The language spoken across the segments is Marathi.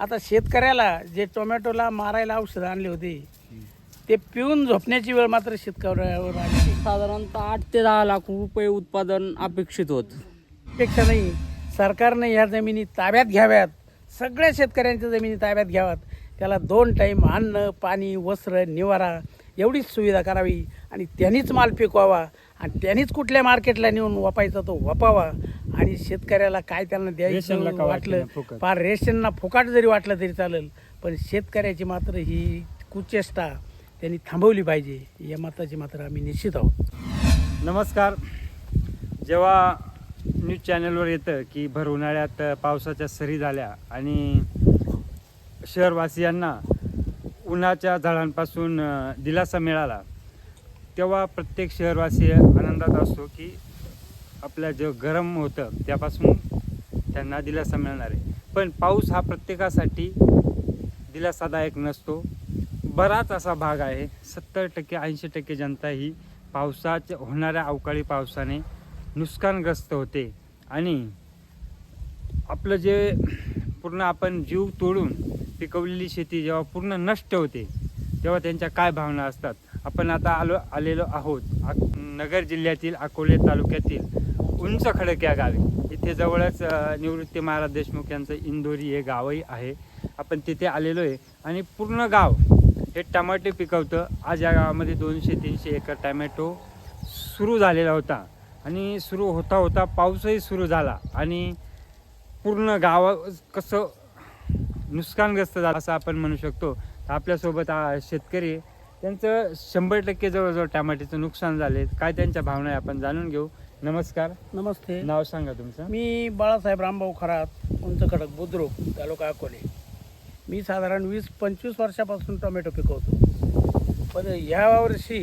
आता शेतकऱ्याला जे टोमॅटोला मारायला औषधं आणली होती ते पिऊन झोपण्याची वेळ मात्र शेतकऱ्यावर आली. साधारणतः आठ ते दहा लाख रुपये उत्पादन अपेक्षित होत. पेक्षा नाही सरकारने ह्या जमिनी ताब्यात घ्याव्यात सगळ्या शेतकऱ्यांच्या जमिनी ताब्यात घ्याव्यात. त्याला दोन टाईम अन्न पाणी वस्त्र निवारा एवढीच सुविधा करावी आणि त्यांनीच माल पिकवावा आणि त्यांनीच कुठल्या मार्केटला नेऊन वापायचा तो वापावा. आणि शेतकऱ्याला काय त्यांना द्यायचं वाटलं? फार रेशनना फुकाट जरी वाटलं तरी चालेल पण शेतकऱ्याची मात्र ही कुचेष्टा त्यांनी थांबवली पाहिजे या मताची मात्र आम्ही निश्चित आहोत. नमस्कार. जेव्हा न्यूज चॅनलवर येतं की भर उन्हाळ्यात पावसाच्या सरी झाल्या आणि शहरवासियांना उन्हाच्या झाडांपासून दिलासा मिळाला तेव्हा प्रत्येक शहरवासी आनंदात असतो की आपल्या जे गरम होतं त्यापासून त्यांना दिलासा मिळणार आहे. पण पाऊस हा प्रत्येकासाठी दिलासादायक नसतो. बराच असा भाग आहे. सत्तर टक्के ऐंशी टक्के जनता ही पावसाच्या होणाऱ्या अवकाळी पावसाने नुकसानग्रस्त होते. आणि आपलं जे पूर्ण आपण जीव तोडून पिकवलेली शेती जेव्हा पूर्ण नष्ट होते तेव्हा त्यांच्या काय भावना असतात? आपण आता आलो आलेलो आहोत नगर जिल्ह्यातील अकोले तालुक्यातील उंच खडक या गावी. इथे जवळच निवृत्ती महाराज देशमुख यांचं इंदोरी हे गावही आहे. आपण तिथे आलेलो आहे आणि पूर्ण गाव हे टमाटे पिकवतं. आज या गावामध्ये दोनशे तीनशे एकर टमॅटो सुरू झालेला होता आणि सुरू होता होता पाऊसही सुरू झाला आणि पूर्ण गाव कसं नुकसानग्रस्त झालं असं आपण म्हणू शकतो. तर आपल्यासोबत शेतकरी त्यांचं शंभर टक्के जवळजवळ टमाट्याचं नुकसान झाले. काय त्यांच्या भावना आहे आपण जाणून घेऊ. नमस्कार. नमस्ते. नाव सांगा तुमचं. मी बाळासाहेब रामभाऊ खरात उंच खडक बुद्रुक तालुका अकोले. मी साधारण वीस पंचवीस वर्षापासून टोमॅटो पिकवतो. पण ह्या वर्षी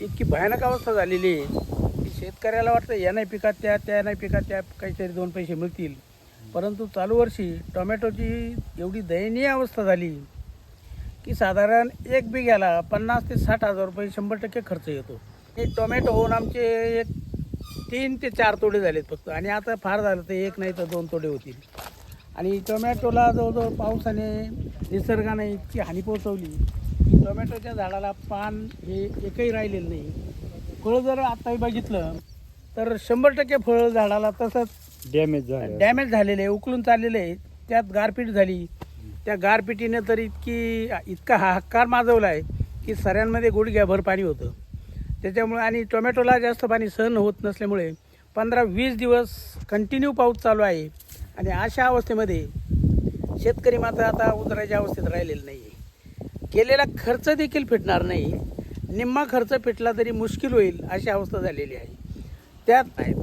इतकी भयानक अवस्था झालेली आहे की शेतकऱ्याला वाटतं या नाही पिकात त्या त्या नाही पिकात त्या काहीतरी दोन पैसे मिळतील. परंतु चालू वर्षी टोमॅटोची एवढी दयनीय अवस्था झाली. की साधारण एक बिघ्याला पन्नास ते साठ हजार रुपये शंभर टक्के खर्च येतो. हे टोमॅटो होऊन आमचे एक तीन ते चार तोडे झालेत फक्त. आणि आता फार झालं तर एक नाही तर दोन तोडे होतील. आणि टोमॅटोला जवळजवळ पावसाने निसर्गाने इतकी हानी पोहोचवली. की टोमॅटोच्या झाडाला पान हे एकही राहिलेलं नाही. फळं जर आत्ताही बघितलं तर शंभर टक्के फळं झाडाला तसंच डॅमेज झालं. डॅमेज झालेले आहे उकळून चाललेले त्यात गारपीट झाली. त्या गारपिटीनं तर इतकी इतका हाहाकार माजवला आहे की सऱ्यांमध्ये गुडघ्याभर पाणी होतं. त्याच्यामुळे आणि टोमॅटोला जास्त पाणी सहन होत नसल्यामुळे पंधरा वीस दिवस कंटिन्यू पाऊस चालू आहे. आणि अशा अवस्थेमध्ये शेतकरी मात्र आता उतरायच्या अवस्थेत राहिलेला नाही आहे केलेला खर्च देखील फिटणार नाही. निम्मा खर्च फिटला तरी मुश्किल होईल अशी अवस्था झालेली आहे. त्यात नाही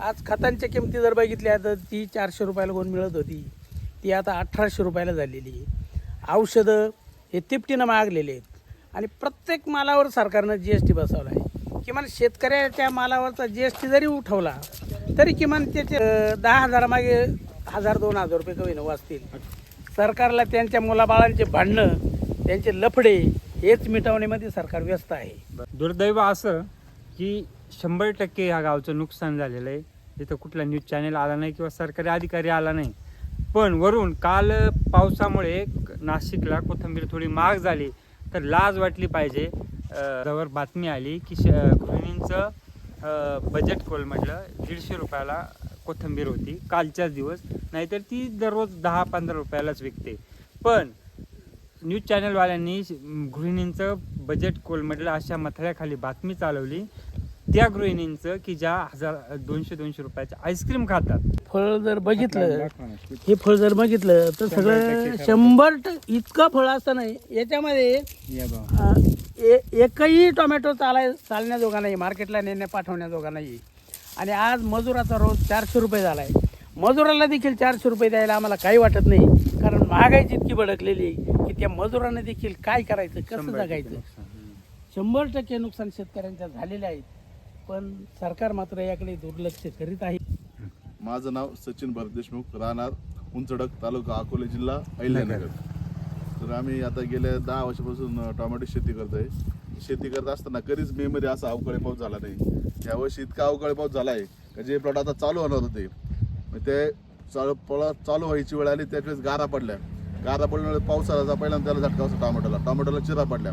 आज खतांच्या किमती जर बघितल्या तर ती चारशे रुपयाला कोण मिळत होती. ती आता अठराशे रुपयाला झालेली आहे. औषधं हे तिपटीनं मागलेले आहेत. आणि प्रत्येक मालावर सरकारनं जी एस टी बसवला आहे. किमान शेतकऱ्याच्या मालावरचा जी एस टी जरी उठवला तरी किमान त्याचे दहा हजारामागे हजार दोन हजार रुपये कमी वाचतील. सरकारला त्यांच्या मुलाबाळांचे भांडणं त्यांचे लफडे हेच मिटवण्यामध्ये सरकार व्यस्त आहे. दुर्दैव असं की शंभर टक्के ह्या गावचं नुकसान झालेलं आहे. इथं कुठला न्यूज चॅनेल आला नाही किंवा सरकारी अधिकारी आला नाही. पण वरून काल पावसामुळे नाशिकला कोथिंबीर थोडी महाग झाली तर लाज वाटली पाहिजे. जवळ बातमी आली की श गृहिणींचं बजेट बजेट कोलमडलं दीडशे रुपयाला कोथिंबीर होती कालच्याच दिवस. नाहीतर ती दररोज दहा पंधरा रुपयालाच विकते. पण न्यूज चॅनलवाल्यांनी गृहिणींचं बजेट कोलमडलं अशा मथळ्याखाली बातमी चालवली. त्या गृहिणींचं की ज्या हजार दोनशे दोनशे रुपयाचे आईस्क्रीम खातात. फळ जर बघितलं हे फळ जर बघितलं तर सगळं शंभर ट- इतकं फळ असताना याच्यामध्ये अं, ए- एकही टोमॅटो चालाय चालण्याजोगा नाही मार्केटला नेण्या पाठवण्याजोगा नाही. आणि आज मजुराचा रोज चारशे रुपये झाला आहे मजुराला देखील चारशे रुपये द्यायला आम्हाला काही वाटत नाही कारण महागाईची इतकी भडकलेली आहे की त्या मजुराने देखील काय करायचं कसं जगायचं? शंभर टक्के नुकसान शेतकऱ्यांच्या झालेले आहेत. पण सरकार मात्र याकडे दुर्लक्ष करीत आहे. माझं नाव सचिन भरत देशमुख राहणार उंचडक तालुका अकोले जिल्हा अहिल्यानगर. तर आम्ही आता गेल्या दहा वर्षापासून टोमॅटो शेती करतोय. शेती करत असताना कधीच मेमध्ये असा अवकाळी पाऊस झाला नाही. यावर्षी इतका अवकाळी पाऊस झाला आहे का जे प्लॉट आता चालू होणार होते मग ते चालू प्लॉट चालू व्हायची वेळ आली त्यावेळेस गारा पडल्या. गारा पडल्यामुळे पाऊस पहिल्यांदा त्याला झटका बसला टोमॅटोला. टोमॅटोला चिरा पडल्या.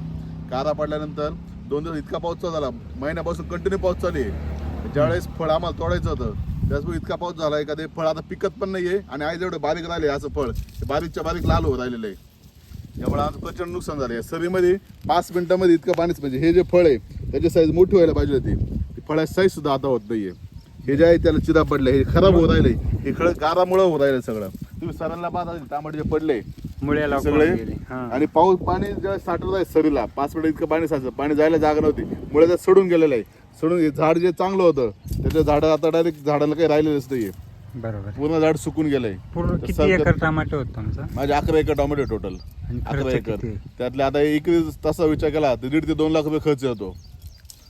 गारा पडल्यानंतर दोन दिवस इतका पाऊस झाला. महिन्यापासून कंटिन्यू पाऊस चालू आहे. ज्यावेळेस फळ आम्हाला तोडायचं होतं त्याचमुळे इतका पाऊस झाला एखादे फळ आता पिकत पण नाहीये आणि आज एवढं बारीक राहिले असं फळ बारीकच्या बारीक लाल होत राहिलेलं आहे. त्यामुळे आमचं प्रचंड नुकसान झालं आहे सरीमध्ये पाच मिनिटामध्ये इतकं पाणीच म्हणजे हे जे फळ आहे त्याची साईज मोठी व्हायला पाहिजे होती. ती फळाची साईज सुद्धा आता होत नाहीये. हे जे आहे त्याला चिरा पडलं हे खराब होत राहिले हे खळ गारामुळं होत राहिलं सगळं. तुम्ही सरांना पाहता टमाटे जे पडले. मुळ्याला सगळे? गेले. हा. आणि पाऊस पाणी जेव्हा साठवत आहे सरीला पाच मिनिट इतकं पाणी साचलं. पाणी जायला जागा नव्हती. मुळे त्यात सडून गेलेलं आहे. सडून हे झाड जे चांगलं होतं त्याच्या झाड आता डायरेक्ट झाडाला काही राहिलेलंच नाहीये. बरोबर. पूर्ण झाड सुकून गेलंय. पूर्ण तर किती सरकार- एकर टमाटो होत तुमचा? माझे अकरा एकर टोमॅटो टोटल आणि अकरा एकर. किती? त्यातले आता एकरी तसा विचार केला तर दीड ते दोन लाख रुपये खर्च येतो.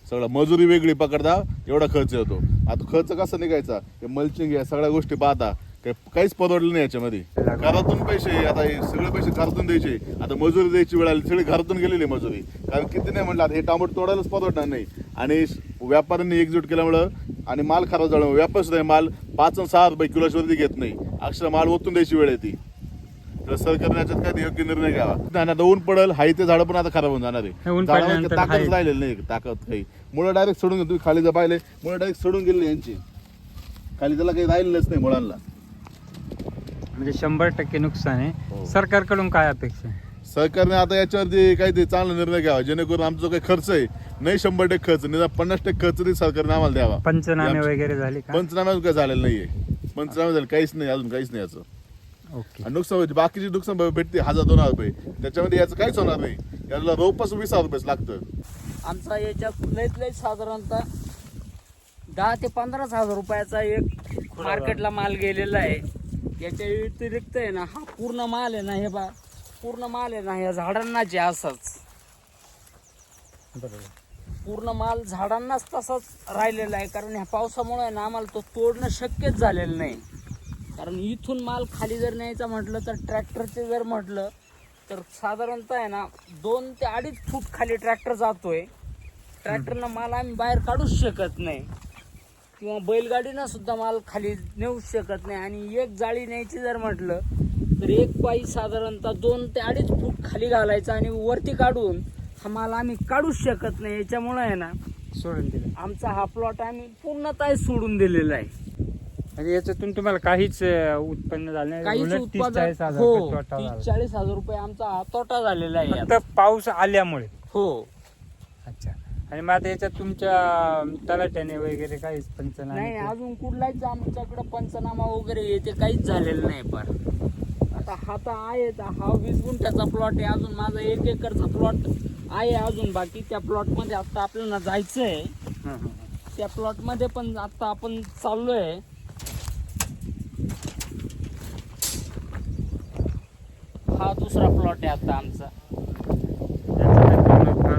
सगळा मजुरी वेगळी पकडता एवढा खर्च येतो. आता खर्च कसा निघायचा? मल्चिंग या सगळ्या गोष्टी पाहता. काही काहीच परवडलं नाही याच्यामध्ये. घरातून पैसे आता हे सगळे पैसे घरातून द्यायचे. आता मजुरी द्यायची वेळ आली सगळी घरातून गेलेली मजुरी. कारण किती नाही म्हटलं आता हे टोमॅटो तोडायलाच परवडणार नाही. आणि व्यापाऱ्यांनी एकजूट केल्यामुळं आणि माल खराब झाल्यामुळे व्यापार सुद्धा हे माल पाच आणि सहा रुपये किलोच्या वरती घेत नाही. अक्षर माल ओतून द्यायची वेळ येते तर सरकारने याच्यात काय योग्य निर्णय घ्यावा. आता ऊन पडल हाय ते झाडं पण आता खराब होऊन जाणार आहे. ताकद. राहिलेली नाही ताकद काही. मुळं डायरेक्ट सोडून तुम्ही खाली जर पाहिले मुळं डायरेक्ट सोडून गेले यांची. खाली त्याला काही राहिलेलंच नाही मुळांना. म्हणजे शंभर टक्के नुकसान आहे. हो. सरकारकडून काय अपेक्षा आहे? सरकारने आता याच्यावरती काहीतरी चांगला निर्णय घ्यावा जेणेकरून आमचा जो काही खर्च आहे. नाही शंभर टक्के खर्च निदान पन्नास टक्के खर्च तरी सरकारने आम्हाला द्यावा. पंचनामे आमचं- वगैरे झाले का? पंचनामा काय झालेलं नाहीये. पंचनामा झालं काहीच नाही अजून काहीच नाही याचं. ओके. आणि नुकसान म्हणजे बाकीची नुकसान भेटते हजार दोन हजार रुपये. त्याच्यामध्ये याचं काहीच होणार नाही. याला रोपच वीस हजार रुपये लागतं. आमचा याच्यात लय साधारणतः दहा ते पंधराच हजार रुपयाचा एक मार्केटला माल गेलेला आहे. याच्या व्यतिरिक्त आहे ना हा पूर्ण माल आहे ना हे बा पूर्ण माल आहे ना या झाडांनाच आहे असाच. बरोबर. पूर्ण माल झाडांनाच तसाच राहिलेला आहे कारण ह्या पावसामुळे ना आम्हाला तो तोडणं शक्यच झालेलं नाही. कारण इथून माल खाली जर न्यायचा म्हटलं तर ट्रॅक्टरचे जर म्हटलं तर साधारणतः आहे ना दोन ते अडीच फूट खाली ट्रॅक्टर जातोय. ट्रॅक्टरनं माल आम्ही बाहेर काढूच शकत नाही. किंवा बैलगाडीनं सुद्धा माल खाली नेऊ शकत नाही. आणि एक जाळी न्यायची जर म्हटलं तर एक पायी साधारणतः दोन ते अडीच फूट खाली घालायचा आणि वरती काढून हा माल आम्ही काढूच शकत नाही. याच्यामुळे आहे ना सोडून दिलं. आमचा हा प्लॉट आम्ही पूर्णतः सोडून दिलेला आहे. म्हणजे याच्यातून तुम्हाला काहीच उत्पन्न झालं नाही. काहीच उलट तीस उत्पादन चाळीस हजार हो रुपये तोटा झाला. तीस चाळीस हजार रुपये आमचा हा तोटा झालेला आहे यात. फक्त पाऊस आल्यामुळे. हो. आणि मग आता याच्यात तुमच्या तलाट्याने वगैरे काहीच पंचनामे नाही? अजून कुठलाच आमच्याकडे पंचनामा वगैरे येते काहीच झालेलं नाही पण आता हा तर आहे हा वीस गुंठ्याचा प्लॉट आहे अजून माझा एक एकरचा प्लॉट आहे अजून बाकी. त्या प्लॉटमध्ये आता आपल्याला जायचं आहे. त्या प्लॉटमध्ये पण आता आपण चाललोय. हा दुसरा प्लॉट आहे आता आमचा.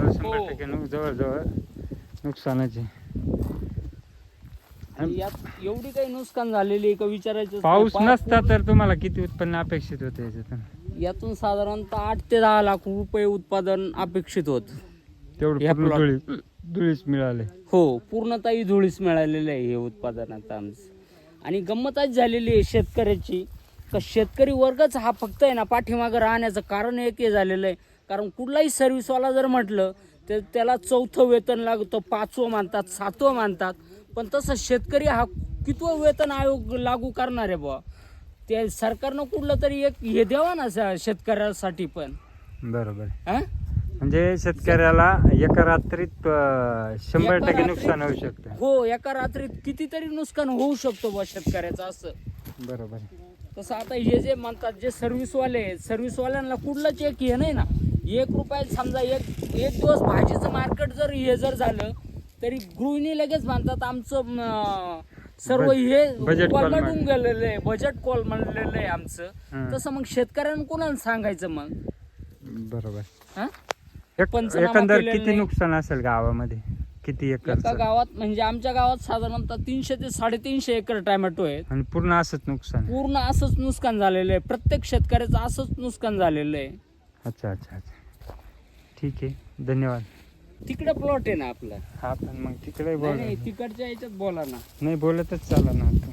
पूर्ण शंभर हो. टक्के जवळजवळ नुकसानाचे. आणि यात एवढी काही नुकसान झालेली आहे का विचारायचं पाऊस नसता तर तुम्हाला किती उत्पन्न अपेक्षित होतं याच्यातून? यातून साधारणतः आठ ते दहा लाख रुपये उत्पादन अपेक्षित होत. तेवढं या पूर्ण plot- धुळी धुळीच मिळाले. हो पूर्णतः धुळीस मिळालेलं आहे हे उत्पादन आता आमचं. आणि गंमतच झालेली आहे शेतकऱ्याची. का शेतकरी वर्गच हा फक्त आहे ना पाठीमागं राहण्याचं कारण एक हे झालेलं आहे. कारण कुठलाही सर्व्हिसवाला जर म्हटलं तर त्याला चौथं वेतन लागतं पाचवं मानतात सातवं मानतात. पण तसं शेतकरी हा कितवं वेतन आयोग लागू करणार आहे बुवा? ते सरकारनं कुठलं तरी एक हे द्यावं ना स- शेतकऱ्यासाठी पण. बरोबर. हा? म्हणजे शेतकऱ्याला एका रात्रीत अं, शंभर एका टक्के रात्रीत- नुकसान होऊ शकतं. हो एका रात्रीत कितीतरी नुकसान होऊ शकतो बुवा शेतकऱ्याचं असं. बरोबर. तसं आता हे जे म्हणतात जे सर्व्हिसवाले सर्व्हिसवाल्यांना कुठलंच एक हे नाही ना. एक रुपयात समजा एक एक दिवस भाजीचं मार्केट जर हे जर झालं तरी गृहिणी लगेच म्हणतात आमचं सर्व हे पलटून. गेलेलं आहे बजेट कॉल म्हणलेलं आहे आमचं. तसं मग शेतकऱ्यांना कुणाला सांगायचं मग? बरोबर. हा? एकंदर किती. नुकसान असेल गावामध्ये? किती एका एकर गावात म्हणजे आमच्या गावात साधारणतः तीनशे ते साडेतीनशे एकर टोमॅटो आहेत. आणि पूर्ण असंच नुकसान पूर्ण असंच नुकसान झालेलं आहे. प्रत्येक शेतकऱ्याचं असंच नुकसान झालेलं आहे. अच्छा अच्छा अच्छा. ठीक आहे. धन्यवाद. तिकडे प्लॉट आहे ना आपला. हा पण मग तिकडे बोल. नाही तिकडच्या याच्यात बोला ना. नाही बोलतच चाला ना आता